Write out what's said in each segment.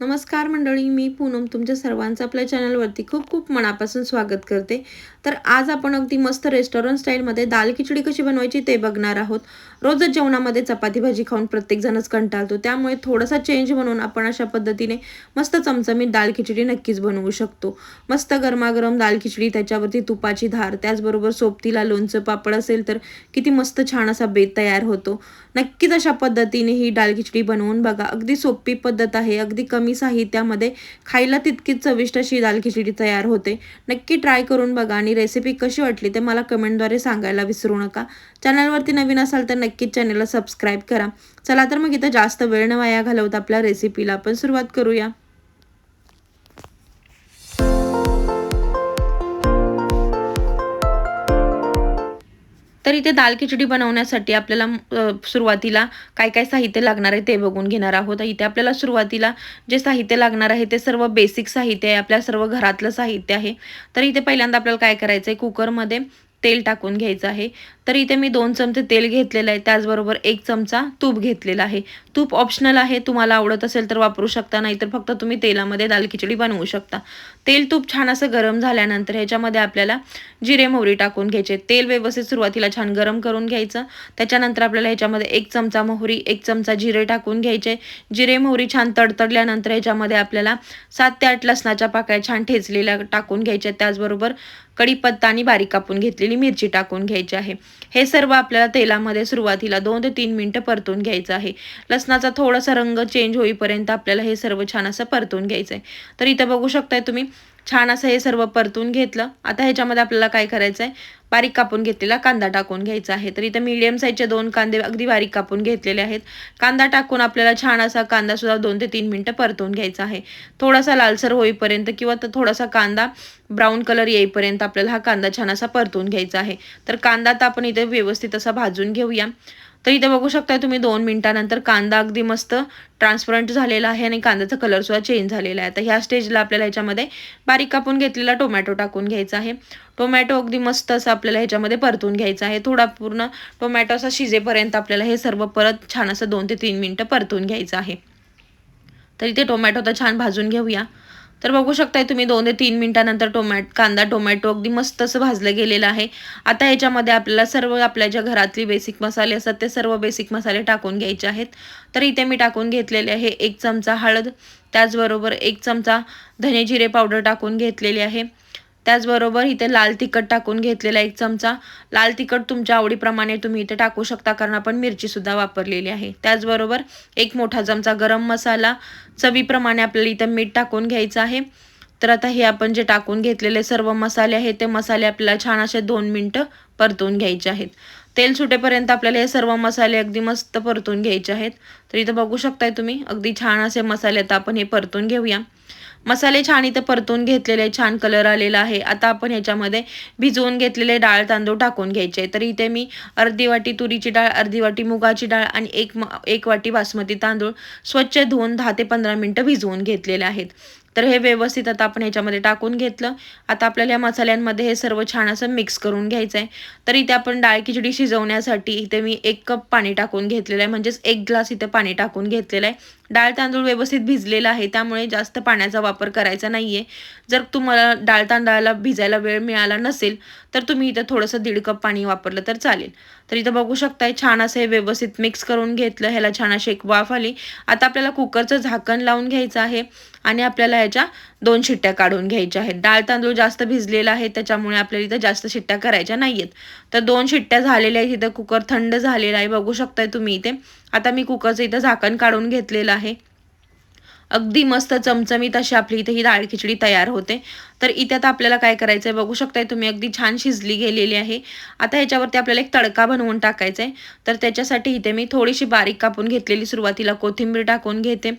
नमस्कार मंडळी मी पूनम तुमच्या सर्वांचं आपल्या चॅनलवरती खूप खूप मनापासून स्वागत करते. तर आज आपण अगदी मस्त रेस्टॉरंट स्टाईलमध्ये दाल खिचडी कशी बनवायची ते बघणार आहोत. रोजच जेवणामध्ये चपाती भाजी खाऊन प्रत्येकजणच कंटाळतो. त्यामुळे थोडासा चेंज म्हणून आपण अशा पद्धतीने मस्त चमचमीत दाल खिचडी नक्कीच बनवू शकतो. मस्त गरमागरम दाल खिचडी त्याच्यावरती तुपाची धार त्याचबरोबर सोबतीला लोणचं पापड असेल तर किती मस्त छान असा बेत तयार होतो. नक्कीच अशा पद्धतीने ही दाल खिचडी बनवून बघा. अगदी सोपी पद्धत आहे अगदी कमी साहित्यामध्ये खायला तितकीच चविष्ट अशी दाल खिचडी तयार होते. नक्की ट्राय करून बघा आणि रेसिपी कशी वाटली ते मला कमेंटद्वारे सांगायला विसरू नका. चॅनलवरती नवीन असाल तर नक्कीच चॅनलला सबस्क्राईब करा. चला तर मग इथं जास्त वेळ न वाया घालवता आपल्या रेसिपीला आपण सुरुवात करूया. तर इथे दाल खिचडी बनवण्यासाठी आपल्याला सुरुवातीला काय काय साहित्य लागणार आहे ते बघून घेणार आहोत. इथे आपल्याला सुरुवातीला जे साहित्य लागणार आहे ते सर्व बेसिक साहित्य आहे. आपल्या सर्व घरातलं साहित्य आहे. तर इथे पहिल्यांदा आपल्याला काय करायचं आहे कुकरमध्ये तेल टाकून घ्यायचं आहे. तर इथे मी दोन चमचे तेल घेतलेलं आहे. त्याचबरोबर एक चमचा तूप घेतलेला आहे. तूप ऑप्शनल आहे. तुम्हाला आवडत असेल तर वापरू शकता. नाहीतर फक्त तुम्ही तेलामध्ये दाल खिचडी बनवू शकता. तेल तूप छान असं गरम झाल्यानंतर ह्याच्यामध्ये आपल्याला जिरे मोहरी टाकून घ्यायचे. तेल व्यवस्थित सुरुवातीला छान गरम करून घ्यायचं. त्याच्यानंतर आपल्याला ह्याच्यामध्ये एक चमचा मोहरी एक चमचा जिरे टाकून घ्यायचे. जिरे मोहरी छान तडतडल्यानंतर ह्याच्यामध्ये आपल्याला सात ते आठ लसणाच्या पाकळ्या छान ठेचलेल्या टाकून घ्यायच्या. त्याचबरोबर कढीपत्ता आणि बारीक कापून घेतलेली मिरची टाकून घ्यायची आहे. हे सर्व आपल्याला तेलामध्ये सुरुवातीला दोन ते तीन मिनटं परतून घ्यायचं आहे. लसणाचा थोडासा रंग चेंज होईपर्यंत आपल्याला हे सर्व छान असं परतून घ्यायचं आहे तर इथं बघू शकताय तुम्ही छान असं हे सर्व परतून घेतलं. आता ह्याच्यामध्ये आपल्याला काय करायचं आहे? बारीक कापून घेतलेला कांदा टाकून घ्यायचा आहे. तर इथं मीडियम साईजचे दोन कांदे अगदी बारीक कापून घेतलेले आहेत. कांदा टाकून आपल्याला छान असा कांदा सुद्धा दोन ते तीन मिनटं परतून घ्यायचा आहे. थोडासा लालसर होईपर्यंत किंवा थोडासा कांदा ब्राऊन कलर येईपर्यंत आपल्याला हा कांदा छान असा परतून घ्यायचा आहे. तर कांदा तर आपण इथे व्यवस्थित असा भाजून घेऊया. तर इथे बघू शकताय तुम्ही दोन मिनिटानंतर कांदा अगदी मस्त ट्रान्सपरंट झालेला आहे आणि कांद्याचा कलर सुद्धा चेंज झालेला आहे. तर ह्या स्टेजला आपल्याला ह्याच्यामध्ये बारीक कापून घेतलेला टोमॅटो टाकून घ्यायचा आहे. टोमॅटो अगदी मस्त असं आपल्याला ह्याच्यामध्ये परतून घ्यायचा आहे. थोडा पूर्ण टोमॅटो असा शिजेपर्यंत आपल्याला हे सर्व परत छान असं दोन ते तीन मिनटं परतून घ्यायचं आहे. तर इथे टोमॅटो तर छान भाजून घेऊया. तर बघू शकताय तुम्ही दोन ते तीन मिनिटानंतर टोमॅट कांदा टोमॅटो अगदी मस्त असं भाजलं गेलेलं आहे. आता याच्यामध्ये आपल्याला सर्व आपल्या ज्या घरातली बेसिक मसाले असतात ते सर्व बेसिक मसाले टाकून घ्यायचे आहेत. तर इथे मी टाकून घेतलेले आहे एक चमचा हळद त्याचबरोबर एक चमचा धने जिरे पावडर टाकून घेतलेली आहे. त्याचबरोबर इथे लाल तिखट टाकून घेतलेला एक चमचा. लाल तिखट तुमच्या आवडीप्रमाणे तुम्ही इथे टाकू शकता कारण आपण मिरचीसुद्धा वापरलेली आहे. त्याचबरोबर एक मोठा चमचा गरम मसाला. चवीप्रमाणे आपल्याला इथं मीठ टाकून घ्यायचं आहे. तर आता हे आपण जे टाकून घेतलेले सर्व मसाले आहेत ते मसाले आपल्याला छान असे दोन मिनटं परतून घ्यायचे आहेत. तेल सुटेपर्यंत आपल्याला हे सर्व मसाले अगदी मस्त परतून घ्यायचे आहेत. तर इथं बघू शकताय तुम्ही अगदी छान असे मसाले आता आपण हे परतून घेऊया. मसाले छान इथं परतून घेतलेले छान कलर आलेला आहे. आता आपण ह्याच्यामध्ये भिजवून घेतलेले डाळ तांदूळ टाकून घ्यायचे. तर इथे मी अर्धी वाटी तुरीची डाळ अर्धी वाटी मुगाची डाळ आणि एक एक वाटी बासमती तांदूळ स्वच्छ धुवून दहा ते पंधरा मिनटं भिजवून घेतलेले आहेत. तर हे व्यवस्थित आता आपण ह्याच्यामध्ये टाकून घेतलं. आता आपल्याला या मसाल्यांमध्ये हे सर्व छान असं मिक्स करून घ्यायचं आहे तर इथे आपण डाळ खिचडी शिजवण्यासाठी इथे मी एक कप पाणी टाकून घेतलेलं आहे. म्हणजेच एक ग्लास इथे पाणी टाकून घेतलेलं आहे. डाळ तांदूळ व्यवस्थित भिजलेला आहे त्यामुळे जास्त पाण्याचा वापर करायचा नाही आहे जर तुम्हाला डाळ तांदळाला भिजायला वेळ मिळाला नसेल तर तुम्ही इथं थोडंसं दीड कप पाणी वापरलं तर चालेल. तर इथं बघू शकताय छान असं हे व्यवस्थित मिक्स करून घेतलं ह्याला छान अशी एक वाफ आली. आता आपल्याला कुकरचं झाकण लावून घ्यायचं आहे आणि आपल्याला ह्याच्या दोन शिट्ट्या काढून घ्यायच्या आहेत. डाळ तांदूळ जास्त भिजलेला आहे त्याच्यामुळे आपल्याला इथं जास्त शिट्ट्या करायच्या नाही आहेत तर दोन शिट्ट्या झालेल्या आहेत इथं कुकर थंड झालेला आहे. बघू शकताय तुम्ही इथे. आता मी कुकरचं इथं झाकण काढून घेतलेलं आहे. अगदी मस्त चमचमीत अशी आपली इथे ही डाळ खिचडी तयार होते. तर इथे आता आपल्याला काय करायचं आहे बघू शकताय तुम्ही अगदी छान शिजली गेलेली आहे. आता ह्याच्यावरती आपल्याला एक तडका बनवून टाकायचा आहे तर त्याच्यासाठी इथे मी थोडीशी बारीक कापून घेतलेली सुरुवातीला कोथिंबीर टाकून घेते.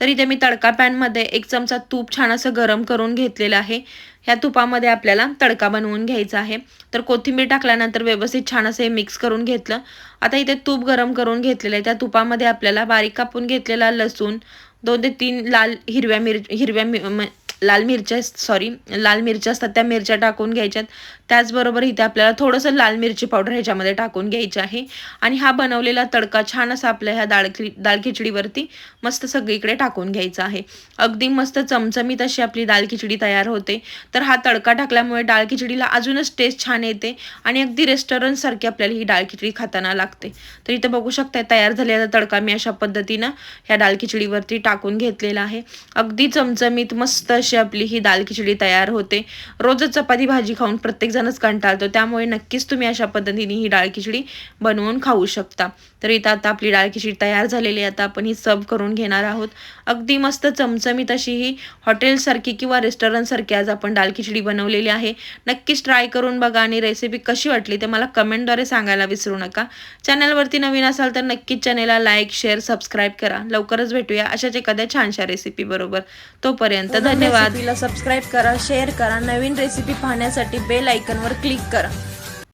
तर इथे मी तडका पॅनमध्ये एक चमचा तूप छान असं गरम करून घेतलेलं आहे. ह्या तुपामध्ये आपल्याला तडका बनवून घ्यायचा आहे. तर कोथिंबीर टाकल्यानंतर व्यवस्थित छान असं हे मिक्स करून घेतलं. आता इथे तूप गरम करून घेतलेलं आहे. त्या तुपामध्ये आपल्याला बारीक कापून घेतलेला लसूण दोन ते तीन लाल हिरव्या मिर हिरव्या लाल मिरच्या सॉरी लाल मिरच्या असतात त्या मिरच्या टाकून घ्यायच्यात. त्याचबरोबर इथे आपल्याला थोडंसं लाल मिरची पावडर ह्याच्यामध्ये टाकून घ्यायची आहे. आणि हा बनवलेला तडका छान असा आपल्या ह्या दाळ खि डाळ खिचडीवरती मस्त सगळीकडे टाकून घ्यायचा आहे. अगदी मस्त चमचमीत अशी आपली दाल खिचडी तयार होते. तर हा तडका टाकल्यामुळे डाळ खिचडीला अजूनच टेस्ट छान येते आणि अगदी रेस्टॉरंटसारखी आपल्याला ही डाळ खिचडी खाताना लागते. तर इथं बघू शकता तयार झालेला तडका मी अशा पद्धतीनं ह्या डाळ खिचडीवरती टाकून घेतलेला आहे. अगदी चमचमीत मस्त अशी आपली ही दाल खिचडी तयार होते. रोजच चपाती भाजी खाऊन प्रत्येकजणच कंटाळतो. त्यामुळे नक्कीच तुम्ही अशा पद्धतीने ही डाळ खिचडी बनवून खाऊ शकता. तर इथं आता आपली डाळ खिचडी तयार झालेली आहे. आता आपण ही सब करून घेणार आहोत. अगदी मस्त चमचमीत अशी ही हॉटेलसारखी किंवा रेस्टॉरंटसारखी आज आपण डाळ खिचडी बनवलेली आहे. नक्कीच ट्राय करून बघा आणि रेसिपी कशी वाटली ते मला कमेंटद्वारे सांगायला विसरू नका. चॅनलवरती नवीन असाल तर नक्कीच चॅनेलला लाईक शेअर सबस्क्राईब करा. लवकरच भेटूया अशाच एखाद्या छानशा रेसिपी बरोबर. तोपर्यंत धन्यवाद. सबस्क्राईब करा शेअर करा नवीन रेसिपी पाहण्यासाठी बेल आयकनवर क्लिक करा.